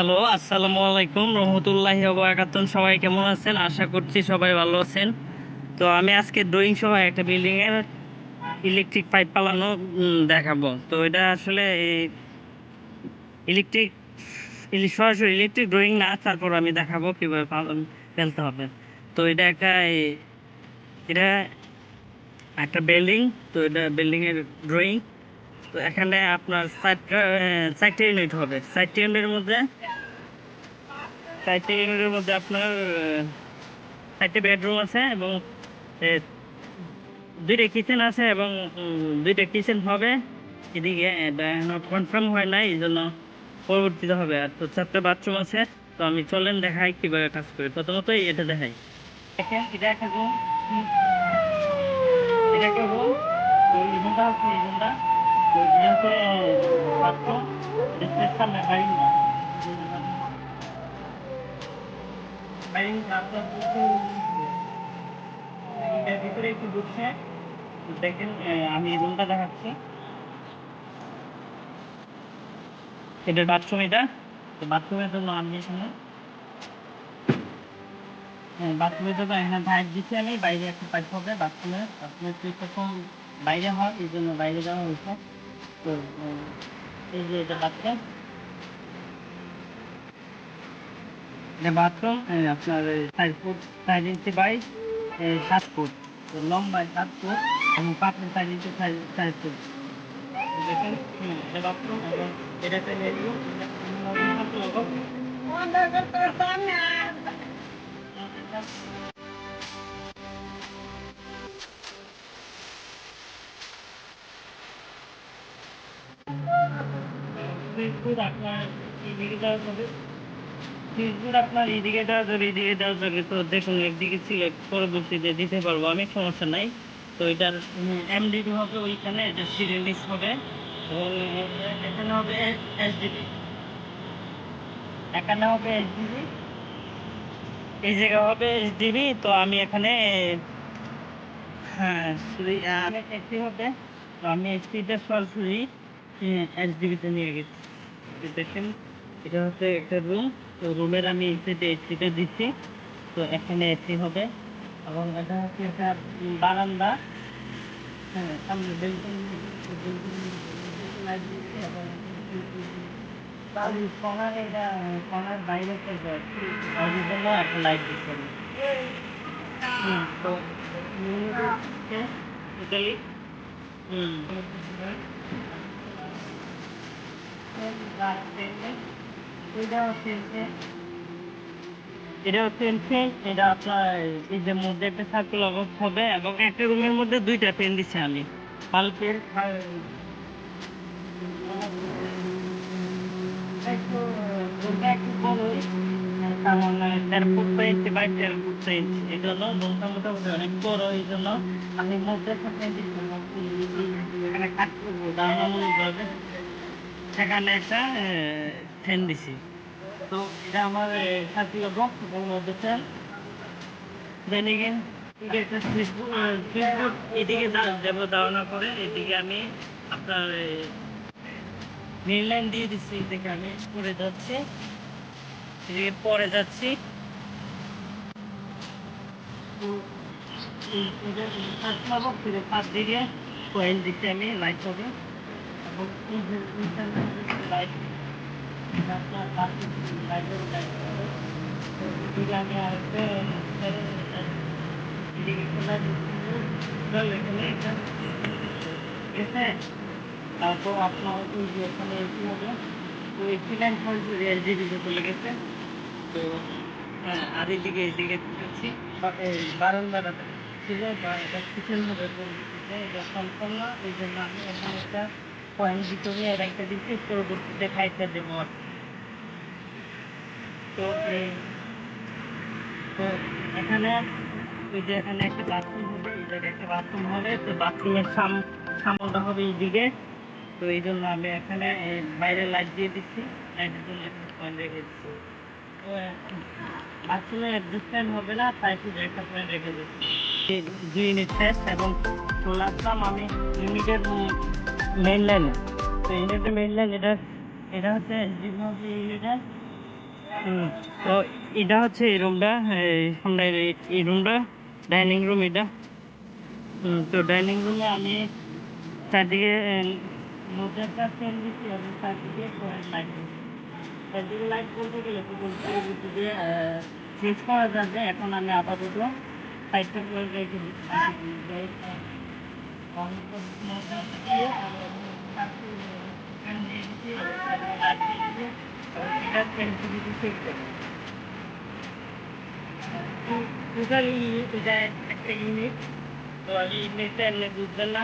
Hello, আসসালামু আলাইকুম, রহমতুল্লাহি ওবারাকাতুন সবাই কেমন আছেন? আশা করছি সবাই ভালো আছেন। তো আমি আজকে ড্রয়িং সহ একটা বিল্ডিং এর ইলেকট্রিক পাইপ পালানো দেখাবো। তো এটা আসলে ইলেকট্রিক সরাসরি ইলেকট্রিক ড্রয়িং না, তারপর আমি দেখাবো কীভাবে ফেলতে হবে। তো এটা একটা এটা একটা বিল্ডিং তো এটা বিল্ডিং এর ড্রয়িং তো এখানে আপনার চারটা ইউনিট হবে। চারটে ইউনিটের মধ্যে চারটে ইউনিটের মধ্যে আপনার চারটে বেডরুম আছে এবং দুইটা কিচেন আছে এবং দুইটা কিচেন হবে। এদিকে কনফার্ম হয় নাই, এই জন্য পরবর্তীতে হবে। আর তো চারটে বাথরুম আছে, তো আমি চলেন দেখাই কীভাবে কাজ করি। প্রথমত এটা দেখাই। দেখেন, এটা একটা হুম। এটা একটা এই roomটা হচ্ছে এই roomটা। তো বাথরুম এটা তো বাথরুমের জন্য আমি আমি বাইরে একটা প্রথম বাইরে হয় এই জন্য বাইরে যাওয়া হয়েছে তো উম, এই যে এটা বাথরুম এটা বাথরুম আপনার চার ফুট চার ইঞ্চি বাই সাত ফুট লম্বায় সাত ফুট এবং পাতলে চার ইঞ্চি চার ফুট দেখেন এটা বাথরুম এবং এটা একটা বেডরুম আপনার এদিকে যাওয়া যাবে আপনার দেওয়া যাবে দেওয়া যাবে তো দেখুন একদিকে সিলেক্ট পরবর্তীতে দিতে পারব আমি সমস্যা নাই। তো এটার এমডিবি হবে ওইখানে এটা সিরিয়ালিস হবে। এখানে হবে এসডিবি এখানে হবে এসডিবি এই জায়গা হবে এসডিবি তো আমি এখানে হ্যাঁ সরি, আমি এসি হবে আমি এসিটা সরাসরি এসডিবিতে নিয়ে গেছি। দেখেন, এটা হচ্ছে একটা রুম তো রুমের আমি এসিতে এসিটা দিচ্ছি তো এখানে এসি হবে। এবং এটা হচ্ছে একটা বারান্দা। হ্যাঁ সামনে বেলকনি এবং কর্নার এটা কর্নার বাইরে থেকে ওর জন্য একটা লাইট দিচ্ছে তো হুম। এটা হচ্ছে পেন এটা আপনার মধ্যে একটা এবং একটা রুমের মধ্যে দুইটা পেন দিচ্ছি আমি এই জন্য রুমটা মোটামুটি অনেক বড় এই জন্য আমি মধ্যে সেখানে একটা ফ্যান দিছি। তো এটা আমার সাথী মধ্যে ফ্যান দেন এদিকে দেবো, ধারণা করে, এদিকে আমি আপনার লাইন দিয়ে দিচ্ছি এদিকে আমি পরে যাচ্ছি। এদিকে পরে যাচ্ছি। পাঁচ দিকে কয়েল দিচ্ছি আমি লাইট হবে। তারপর আপনার ওই যে এখানে এসি হবে তো এসি লাইন সরাসরি এলজিবিতে চলে গেছে তো আর এদিকে এদিকে এই বারান্দাটাতে ছিল বা এটা কিচেন হবে এটা সম্পূর্ণ এই জন্য আমি এখানে একটা পয়েন্ট ভিতরে আর একটা দিচ্ছি পরবর্তীতে খাইতে দেবো আর। তো তো এখানে ওই যে এখানে একটা বাথরুম হবে, এই জায়গায় একটা বাথরুম হবে, তো বাথরুমের সাম, সামনটা হবে এইদিকে তো এই জন্য আমি এখানে বাইরে লাইট দিয়ে দিচ্ছি লাইটের জন্য একটা পয়েন্ট রেখে দিচ্ছি। তো বাথরুমে অ্যাডজাস্টমেন্ট হবে না, তাই শুধু একটা পয়েন্ট রেখে দিচ্ছি। দুই শেষ এবং চলে আসলাম আমি ইউনিটের মেইন লাইনে তো ইউনিটের মেইন লাইন এটা এটা হচ্ছে তো এটা হচ্ছে এই রুমটা এই এই- এই রুমটা ডাইনিং রুম এটা। তো ডাইনিং রুমে আমি চারদিকে মধ্যে একটা ফ্যান দিচ্ছি এবং চারদিকে লাইট চারদিকে গেলে যে এখন আমি আপাতত করে রেখে দিচ্ছি টোটাল এটা একটা ইউনিট তো আমি ইউনিটটা এমনি বুঝবেন না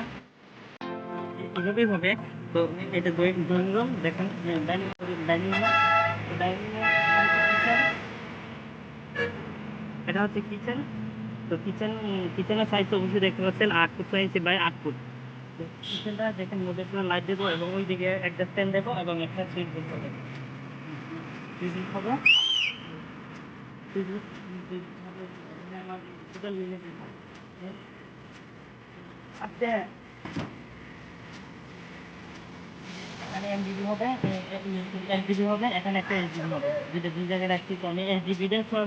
এভাবেই হবে তো এটা ড্রয়িং রুম দেখেন ডাইনিং ডাইনিং রুম ডাইনিং এটা হচ্ছে কিচেন তো কিচেন কিচেনের সাইজ তো অবশ্যই দেখতে পাচ্ছেন, আট ফুট ইঞ্চি বাই আট ফুট কিচেনটা দেখেন মধ্যে পুরো লাইট দেবো এবং ওই দিকে একটা স্ট্যান্ড দেবো এবং একটা সুইচ বোর্ড হবে। সুইচ সুইচ হবে। আচ্ছা। এখানে এমডিবি হবে এলজিবি হবে, এখানে একটা এলজিবি হবে। দুটো দুই জায়গায় রাখছি, তো আমি এসডিবিটা এমডিবি করব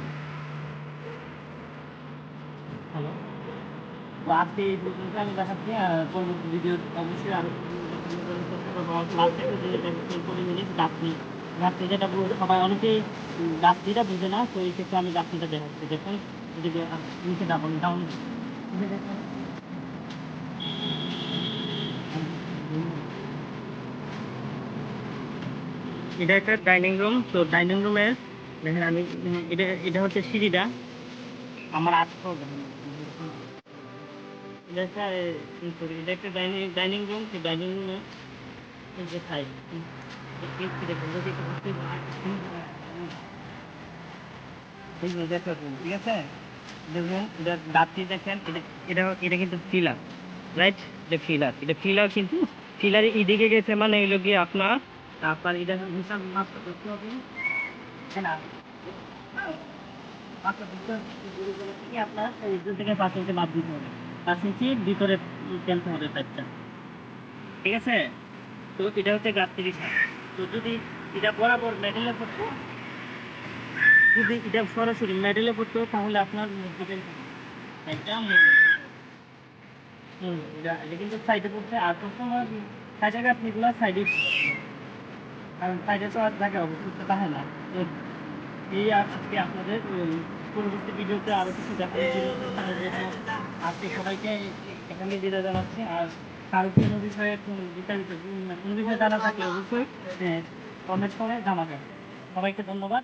তো এই পর্যন্ত আমি দেখাচ্ছি পরবর্তী ভিডিও অবশ্যই আরও লাস্ট যেটা সবাই অনেকেই গাছনিটা বুঝে না তো এই ক্ষেত্রে আমি গাছনিটা দেখাচ্ছি দেখুন এদিকে নিচে ডাবল ডাউন এটা একটা ডাইনিং রুম তো ডাইনিং রুমের দেখেন আমি, এটা এটা হচ্ছে সিঁড়িটা। আমার আটশো এটা যে খাই দেখুন যদি একটু বুঝতে পারেন, এই যে দেখুন, ঠিক আছে দেখুন এটা দাঁতটি দেখেন এটা এটা এটা কিন্তু ফিলার রাইট এটা ফিলার এটা ফিলার কিন্তু ফিলার এদিকে গেছে মানে এগুলো গিয়ে আপনার আপনার এটা হিসাব মাত্র করতে হবে না মাত্র করতে হবে, কি আপনার এই দু থেকে পাঁচ ইঞ্চি মাপ দিতে হবে পাঁচ ইঞ্চি, ভিতরে টেনতে হবে পাইপটা। ঠিক আছে? তো এটা হচ্ছে তো যদি এটা বরাবর মেডেলে পড়তো, যদি এটা সরাসরি মেডেলে পড়তো, তাহলে আপনার আপনাদের পরবর্তী ভিডিওতে আরও কিছু দেখানোর জন্য আজকে সবাইকে এখানে দিতে জানাচ্ছি। আর কারও কোনো বিষয়ে বিস্তারিত কোনো বিষয়ে জানা থাকলে অবশ্যই কমেন্ট করে জানাবেন। সবাইকে ধন্যবাদ।